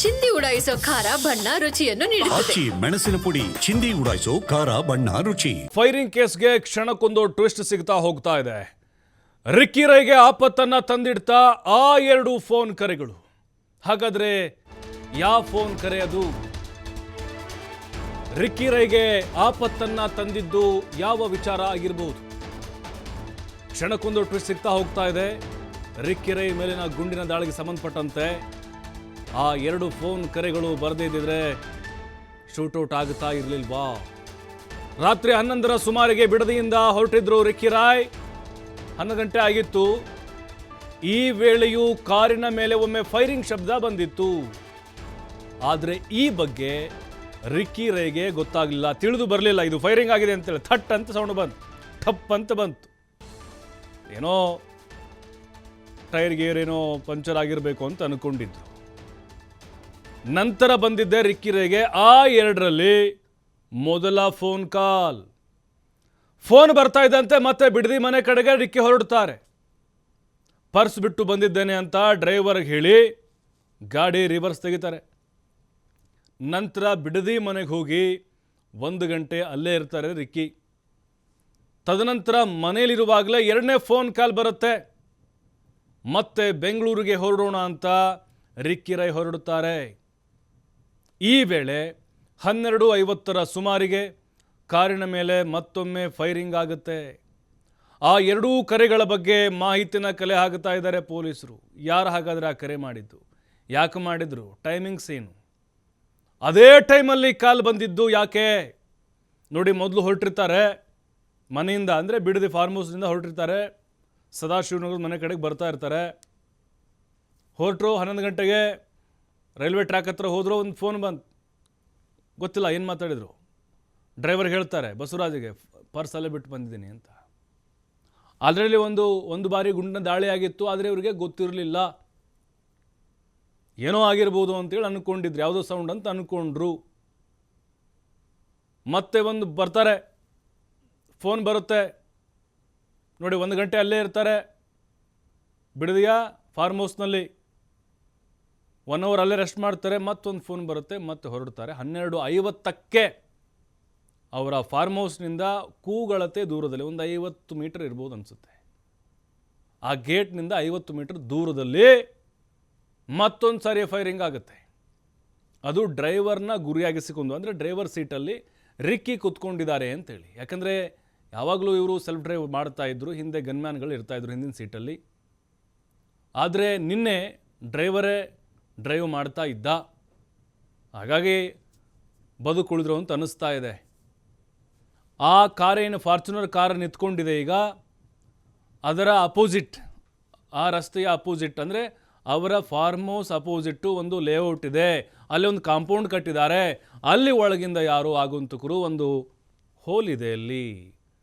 ಚಿಂದಿ ಉಡಾಯಿಸೋ ಖಾರ ಬಣ್ಣ ರುಚಿಯನ್ನು ನೀಡುತ್ತದೆ. ಆಚಿ ಮೆಣಸಿನ ಪುಡಿ ಚಿಂದಿ ಉಡಾಯಿಸೋ ಖಾರ ಬಣ್ಣ ರುಚಿ. ಫೈರಿಂಗ್ ಕೇಸ್ಗೆ ಕ್ಷಣಕ್ಕೊಂದು ಟ್ವಿಸ್ಟ್ ಸಿಗ್ತಾ ಹೋಗ್ತಾ ಇದೆ. ರಿಕ್ಕಿ ರೈಗೆ ಆಪತ್ತನ್ನ ತಂದಿಡ್ತಾ ಆ ಎರಡು ಫೋನ್ ಕರೆಗಳು. ಹಾಗಾದ್ರೆ ಯಾವ ಫೋನ್ ಕರೆ ಅದು ರಿಕ್ಕಿ ರೈಗೆ ಆಪತ್ತನ್ನ ತಂದಿದ್ದು ಯಾವ ವಿಚಾರ ಆಗಿರಬಹುದು ಕ್ಷಣಕ್ಕೊಂದು ಟ್ವಿಸ್ಟ್ ಸಿಗ್ತಾ ಹೋಗ್ತಾ ಇದೆ. ರಿಕ್ಕಿ ರೈ ಮೇಲಿನ ಗುಂಡಿನ ದಾಳಿಗೆ ಸಂಬಂಧಪಟ್ಟಂತೆ ಆ ಎರಡು ಫೋನ್ ಕರೆಗಳು ಬರದೇ ಇದ್ದಿದ್ರೆ ಶೂಟೌಟ್ ಆಗುತ್ತಾ ಇರಲಿಲ್ವಾ? ರಾತ್ರಿ ಹನ್ನೊಂದರ ಸುಮಾರಿಗೆ ಬಿಡದಿಯಿಂದ ಹೊರಟಿದ್ರು ರಿಕ್ಕಿ ರಾಯ್. ಹನ್ನೊಂದು ಗಂಟೆ ಆಗಿತ್ತು. ಈ ವೇಳೆಯೂ ಕಾರಿನ ಮೇಲೆ ಒಮ್ಮೆ ಫೈರಿಂಗ್ ಶಬ್ದ ಬಂದಿತ್ತು. ಆದರೆ ಈ ಬಗ್ಗೆ ರಿಕ್ಕಿ ರೈಗೆ ಗೊತ್ತಾಗಲಿಲ್ಲ, ತಿಳಿದು ಬರಲಿಲ್ಲ. ಇದು ಫೈರಿಂಗ್ ಆಗಿದೆ ಅಂತೇಳಿ. ಥಟ್ ಅಂತ ಸೌಂಡ್ ಬಂತು. ಥಪ್ ಅಂತ ಬಂತು. ಏನೋ ಟೈರ್ ಗೇರ್ ಏನೋ ಪಂಚರ್ ಆಗಿರಬೇಕು ಅಂತ ಅನ್ಕೊಂಡಿದ್ರು. ನಂತರ ಬಂದಿದ್ದೆ ರಿಕ್ಕಿರೆಗೆ ಆ ಎರಡರಲ್ಲಿ ಮೊದಲ ಫೋನ್ ಕಾಲ್. ಫೋನ್ ಬರ್ತಾ ಇದ್ದಂತೆ ಮತ್ತೆ ಬಿಡದಿ ಮನೆ ಕಡೆಗೆ ರಿಕ್ಕಿ ಹೊರಡ್ತಾರೆ ಪರ್ಸ್ ಬಿಟ್ಟು ಬಂದಿದ್ದೇನೆ ಅಂತ ಡ್ರೈವರ್ಗೆ ಹೇಳಿ ಗಾಡಿ ರಿವರ್ಸ್ ತೆಗಿತಾರೆ. ನಂತರ ಬಿಡದಿ ಮನೆಗೆ ಹೋಗಿ ಒಂದು ಗಂಟೆ ಅಲ್ಲೇ ಇರ್ತಾರೆ ರಿಕ್ಕಿ. ತದನಂತರ ಮನೇಲಿರುವಾಗಲೇ ಎರಡನೇ ಫೋನ್ ಕಾಲ್ ಬರುತ್ತೆ. ಮತ್ತೆ ಬೆಂಗಳೂರಿಗೆ ಹೊರಡೋಣ ಅಂತ ರಿಕ್ಕಿ ರೈ ಹೊರಡುತ್ತಾರೆ. ಈ ವೇಳೆ ಹನ್ನೆರಡು ಐವತ್ತರ ಸುಮಾರಿಗೆ ಕಾರಿನ ಮೇಲೆ ಮತ್ತೊಮ್ಮೆ ಫೈರಿಂಗ್ ಆಗುತ್ತೆ. ಆ ಎರಡೂ ಕರೆಗಳ ಬಗ್ಗೆ ಮಾಹಿತಿನ ಕಲೆ ಹಾಕ್ತಾ ಇದ್ದಾರೆ ಪೊಲೀಸರು. ಯಾರು ಹಾಗಾದರೆ ಆ ಕರೆ ಮಾಡಿದ್ದು? ಯಾಕೆ ಮಾಡಿದ್ರು? ಟೈಮಿಂಗ್ಸ್ ಏನು ಅದೇ ಟೈಮಲ್ಲಿ ಕಾಲ್ ಬಂದಿದ್ದು ಯಾಕೆ? ನೋಡಿ, ಮೊದಲು ಹೊರಟಿರ್ತಾರೆ. ಮನೆಯಿಂದ ಅಂದರೆ ಬಿಡದಿ ಫಾರ್ಮ್ ಹೌಸ್ನಿಂದ ಹೊರಟಿರ್ತಾರೆ. ಸದಾಶಿವನಗರ ಮನೆ ಕಡೆಗೆ ಬರ್ತಾ ಇರ್ತಾರೆ. ಹೊರಟರು ಹನ್ನೊಂದು ಗಂಟೆಗೆ ರೈಲ್ವೆ ಟ್ರ್ಯಾಕ್ ಹತ್ರ ಹೋದರೂ ಒಂದು ಫೋನ್ ಬಂತು ಗೊತ್ತಿಲ್ಲ, ಏನು ಮಾತಾಡಿದರು? ಡ್ರೈವರ್ ಹೇಳ್ತಾರೆ, ಬಸವರಾಜಿಗೆ ಪರ್ಸಲ್ಲೇ ಬಿಟ್ಟು ಬಂದಿದ್ದೀನಿ ಅಂತ. ಅದರಲ್ಲಿ ಒಂದು ಒಂದು ಬಾರಿ ಗುಂಡಿನ ದಾಳಿ ಆಗಿತ್ತು, ಆದರೆ ಇವರಿಗೆ ಗೊತ್ತಿರಲಿಲ್ಲ. ಏನೋ ಆಗಿರ್ಬೋದು ಅಂತೇಳಿ ಅಂದ್ಕೊಂಡಿದ್ರು ಯಾವುದೋ ಸೌಂಡ್ ಅಂತ ಅಂದ್ಕೊಂಡ್ರು ಮತ್ತೆ ಒಂದು ಬರ್ತಾರೆ ಫೋನ್ ಬರುತ್ತೆ. ನೋಡಿ, ಒಂದು ಗಂಟೆ ಅಲ್ಲೇ ಇರ್ತಾರೆ. ಬಿಡದಿಯಾ? ಫಾರ್ಮ್ ಹೌಸ್ನಲ್ಲಿ ಒನ್ ಅವರ್ ಅಲ್ಲೇ ರೆಸ್ಟ್ ಮಾಡ್ತಾರೆ, ಮತ್ತೊಂದು ಫೋನ್ ಬರುತ್ತೆ, ಮತ್ತೆ ಹೊರಡ್ತಾರೆ. ಹನ್ನೆರಡು ಐವತ್ತಕ್ಕೆ ಅವರ ಫಾರ್ಮ್ ಹೌಸ್ನಿಂದ ಕೂಗಳತೆ ದೂರದಲ್ಲಿ, ಒಂದು ಐವತ್ತು ಮೀಟರ್ ಇರ್ಬೋದು ಅನಿಸುತ್ತೆ. ಆ ಗೇಟ್ನಿಂದ ಐವತ್ತು ಮೀಟರ್ ದೂರದಲ್ಲಿ ಮತ್ತೊಂದು ಸಾರಿ ಫೈರಿಂಗ್ ಆಗುತ್ತೆ. ಅದು ಡ್ರೈವರ್ನ ಗುರಿಯಾಗಿಸಿಕೊಂಡು, ಅಂದರೆ ಡ್ರೈವರ್ ಸೀಟಲ್ಲಿ ರಿಕ್ಕಿ ಕುತ್ಕೊಂಡಿದ್ದಾರೆ ಅಂತೇಳಿ. ಯಾಕಂದರೆ ಯಾವಾಗಲೂ ಇವರು ಸೆಲ್ಫ್ ಡ್ರೈವ್ ಮಾಡ್ತಾ ಇದ್ರು, ಹಿಂದೆ ಗನ್ಮ್ಯಾನ್ಗಳು ಇರ್ತಾಯಿದ್ರು ಹಿಂದಿನ ಸೀಟಲ್ಲಿ ಆದರೆ ನಿನ್ನೆ ಡ್ರೈವರೇ ಡ್ರೈವ್ ಮಾಡ್ತಾ ಇದ್ದ. ಹಾಗಾಗಿ ಬದುಕುಳಿದ್ರು ಅಂತ ಅನ್ನಿಸ್ತಾ ಇದೆ. ಆ ಕಾರೇನು ಫಾರ್ಚುನರ್ ಕಾರ್ ನಿಂತ್ಕೊಂಡಿದೆ ಈಗ. ಅದರ ಅಪೋಸಿಟ್, ಆ ರಸ್ತೆಯ ಅಪೋಸಿಟ್ ಅಂದರೆ ಅವರ ಫಾರ್ಮ್ ಹೌಸ್ ಅಪೋಸಿಟ್ಟು ಒಂದು ಲೇಔಟ್ ಇದೆ. ಅಲ್ಲಿ ಒಂದು ಕಾಂಪೌಂಡ್ ಕಟ್ಟಿದ್ದಾರೆ. ಅಲ್ಲಿ ಒಳಗಿಂದ ಯಾರೋ ಆಗುಂತಕರು ಒಂದು ಹೋಲ್ ಇದೆ ಅಲ್ಲಿ.